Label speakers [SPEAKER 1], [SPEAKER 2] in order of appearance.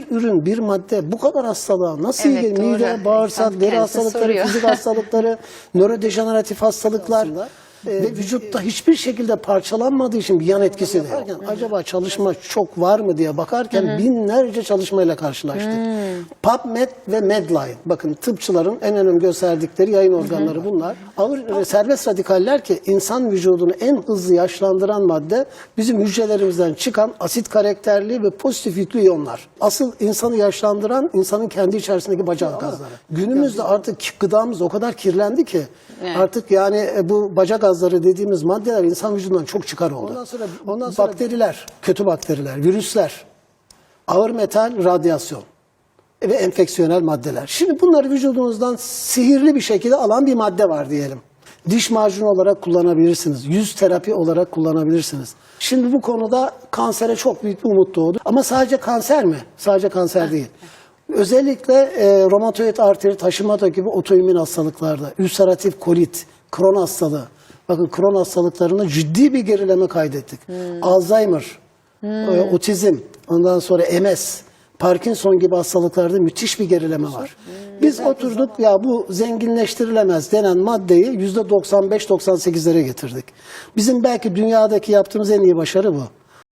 [SPEAKER 1] bir ürün, bir madde bu kadar hastalığa nasıl
[SPEAKER 2] Evet, doğru.
[SPEAKER 1] Mide, bağırsak, deri hastalıkları,
[SPEAKER 2] soruyor.
[SPEAKER 1] fizik hastalıkları, nörodejeneratif hastalıklar e, ve vücutta hiçbir şekilde parçalanmadığı için bir yan etkisi de yok. Acaba çalışma çok var mı diye bakarken binlerce çalışmayla karşılaştık. PubMed ve Medline. Bakın tıpçıların en önemli gösterdikleri yayın organları bunlar. Ağır e, serbest radikaller ki insan vücudunu en hızlı yaşlandıran madde bizim hücrelerimizden çıkan asit karakterli ve pozitif yüklü iyonlar. Asıl insanı yaşlandıran insanın kendi içerisindeki bacak gazları. Günümüzde artık gıdamız o kadar kirlendi ki artık yani e, bu bacak gazları dediğimiz maddeler insan vücudundan çok çıkar oldu. Ondan sonra, ondan sonra bakteriler, kötü bakteriler, virüsler, ağır metal, radyasyon ve enfeksiyonel maddeler. Şimdi bunları vücudunuzdan sihirli bir şekilde alan bir madde var diyelim. Diş macunu olarak kullanabilirsiniz. Yüz terapi olarak kullanabilirsiniz. Şimdi bu konuda kansere çok büyük bir umut doğdu. Ama sadece kanser mi? Sadece kanser değil. Özellikle e, romatoid arteri taşımada gibi otoimmün hastalıklarda, ülseratif kolit, kron hastalığı. Bakın kron hastalıklarında ciddi bir gerileme kaydettik. Alzheimer, e, otizm, ondan sonra MS, Parkinson gibi hastalıklarda müthiş bir gerileme var. Biz oturduk ya bu zenginleştirilemez denen maddeyi yüzde 95-98'lere getirdik. Bizim belki dünyadaki yaptığımız en iyi başarı bu.